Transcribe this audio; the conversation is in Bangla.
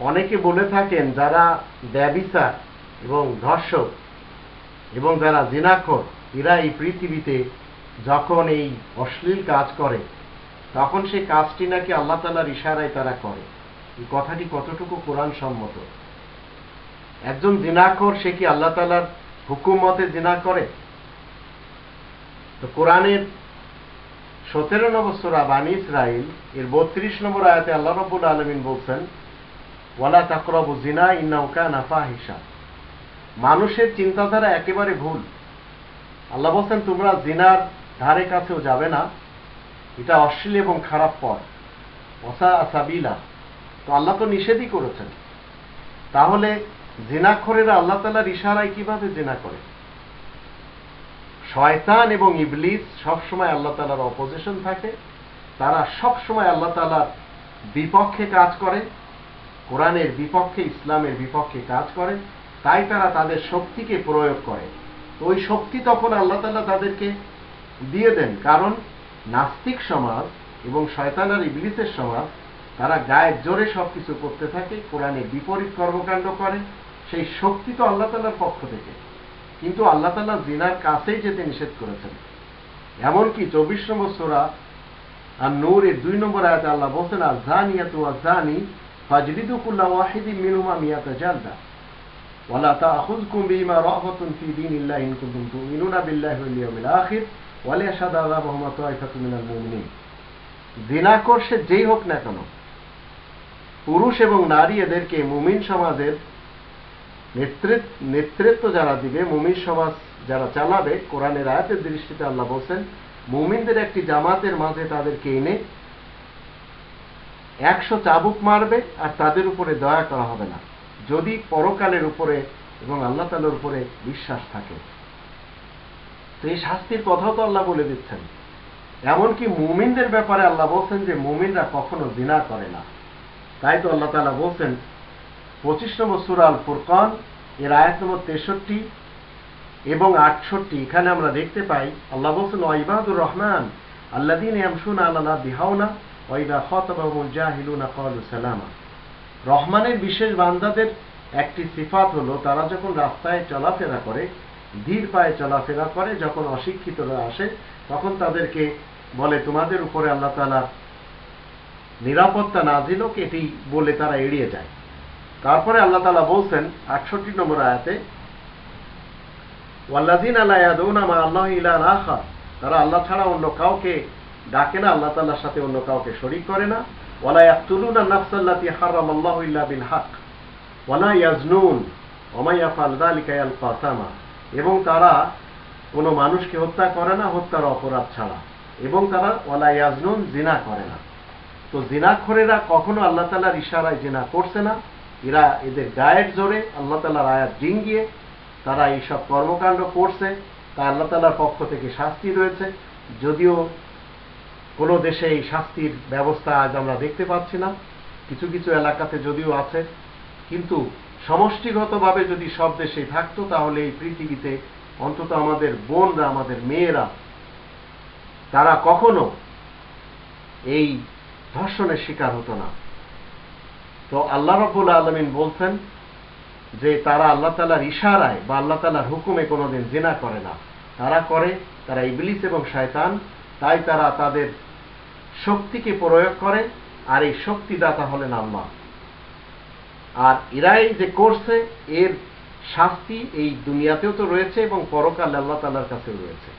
অনেকে বলে থাকেন যারা ব্যবিচার এবং ধর্ষক এবং যারা জিনাখর, এরা এই পৃথিবীতে যখন এই অশ্লীল কাজ করে, তখন সেই কাজটি নাকি আল্লাহ তালার ইশারায় তারা করে। এই কথাটি কতটুকু কোরআন সম্মত একজন জিনাখর, সে কি আল্লাহ তালার হুকুমতে জিনা করে? তো কোরআনের সতেরো নম্বর সুরা বানী ইসরাইল, এর বত্রিশ নম্বর আয়াতে আল্লাহ রব্বুল আলমিন বলছেন, ওয়ালা তাকরবু জিনা ইন্নাউকা নাফা হিসা মানুষের চিন্তাধারা একেবারে ভুল। আল্লাহ বলছেন, তোমরা জিনার ধারে কাছেও যাবে না। এটা অশ্লীল এবং খারাপ পথ। অসা আসাবিলা। তো আল্লাহ তো নিষেধই করেছেন। তাহলে জিনাখরেরা আল্লাহ তালার ইশারায় কীভাবে জিনা করে? শয়তান এবং ইবলিস সবসময় আল্লাহ তালার অপোজিশন থাকে। তারা সবসময় আল্লাহ তালার বিপক্ষে কাজ করে, কোরআনের বিপক্ষে, ইসলামের বিপক্ষে কাজ করে, তাই তারা তাদের শক্তিকে প্রয়োগ করে। ওই শক্তি তখন আল্লাহ তালা তাদেরকে দিয়ে দেন, কারণ নাস্তিক সমাজ এবং শয়তান আর ইবলিসের সমাজ, তারা গায়ের জোরে সবকিছু করতে থাকে, কোরআনের বিপরীত কর্মকাণ্ড করে, সেই শক্তি তো আল্লাহ তালার পক্ষ থেকে। কিন্তু আল্লাহ তালা জিনার কাছেই যেতে নিষেধ করেছেন। এমনকি চব্বিশ নম্বর সোরা আর নূরের দুই নম্বর আয়াতে আল্লাহ বলছেন আর জানিয়া তু জানি ফাজরিদুকুল্লাহ ওয়াহিদি মিনুমা মিয়াতা যেই হোক না কেন, পুরুষ এবং নারী এদেরকে মুমিন সমাজের নেতৃত্ব যারা দিবে, মুমিন সমাজ যারা চালাবে, কোরআনের আয়াতের দৃষ্টিতে আল্লাহ বলছেন, মুমিনদের একটি জামাতের মাঝে তাদেরকে এনে একশো চাবুক মারবে আর তাদের উপরে দয়া করা হবে না। যদি পরকালের উপরে এবং আল্লাহ তালের উপরে বিশ্বাস থাকে। তো এই শাস্তির কথাও তো আল্লাহ বলে দিচ্ছেন। এমনকি মুমিনদের ব্যাপারে আল্লাহ বলছেন যে মুমিনরা কখনো জিনা করে না। তাই তো আল্লাহ তালা বলছেন পঁচিশ নম্বর সুরাল ফুরকান এর আয়াত নম্বর তেষট্টি এবং আটষট্টি। এখানে আমরা দেখতে পাই, আল্লাহ বলছেন ওয়াইবাদুর রহমান আল্লাদিন ইয়ামসুন আল্লাহ বিহাওনা ওয়াইদা খতবাহুল জাহিলুনা কলু সালামা। রহমানের বিশেষ বান্দাদের একটি সিফাত হলো, তারা যখন রাস্তায় চলাফেরা করে, ধীর পায়ে চলাফেরা করে, যখন অশিক্ষিতরা আসে, তখন তাদেরকে বলে, তোমাদের উপরে আল্লাহ তালা নিরাপত্তা নাজিল হোক, এটি বলে তারা এড়িয়ে যায়। তারপরে আল্লাহ তালা বলছেন আটষট্টি নম্বর আয়াতে ওয়াল্লাদিন আল্লাহ আল্লাহ ইলা আখা তারা আল্লাহ ছাড়া অন্য কাউকে ডাকে না, আল্লাহ তাল্লাহর সাথে অন্য কাউকে শরিক করে না। ওয়ালা নাফসাল্লাতি হারাম আল্লাহু ইল্লা বিল হক ওয়ালা ইয়াজনুন আসামা এবং তারা কোনো মানুষকে হত্যা করে না, হত্যার অপরাধ ছাড়া। এবং তারা ওয়ালা ইয়াজনুন জিনা করে না। তো জিনাখরেরা কখনো আল্লাহ তালার ইশারায় জিনা করছে না। এরা এদের গায়ের জোরে আল্লাহ তালার আয়াত ডিঙ্গিয়ে তারা এইসব কর্মকাণ্ড করছে, তা আল্লাহ তালার পক্ষ থেকে শাস্তি রয়েছে। যদিও কোনো দেশে এই শাস্তির ব্যবস্থা আজ আমরা দেখতে পাচ্ছি না। কিছু কিছু এলাকাতে যদিও আছে, কিন্তু সমষ্টিগতভাবে যদি সব দেশে থাকতো, তাহলে এই পৃথিবীতে অন্তত আমাদের বোনরা, আমাদের মেয়েরা, তারা কখনো এই ধর্ষণের শিকার হতো না। তো আল্লাহ রব্বুল আলমিন বলছেন যে তারা আল্লাহ তালার ইশারায় বা আল্লাহ তালার হুকুমে কোনোদিন জেনা করে না। তারা করে, তারা ইবলিস এবং শয়তান, তাই তারা তাদের শক্তিকে প্রয়োগ করে, আর এই শক্তিদাতা হলেন আল্লাহ। আর এরাই যে করছে, এর শাস্তি এই দুনিয়াতেও তো রয়েছে এবং পরকাল আল্লাহ তালার কাছেও রয়েছে।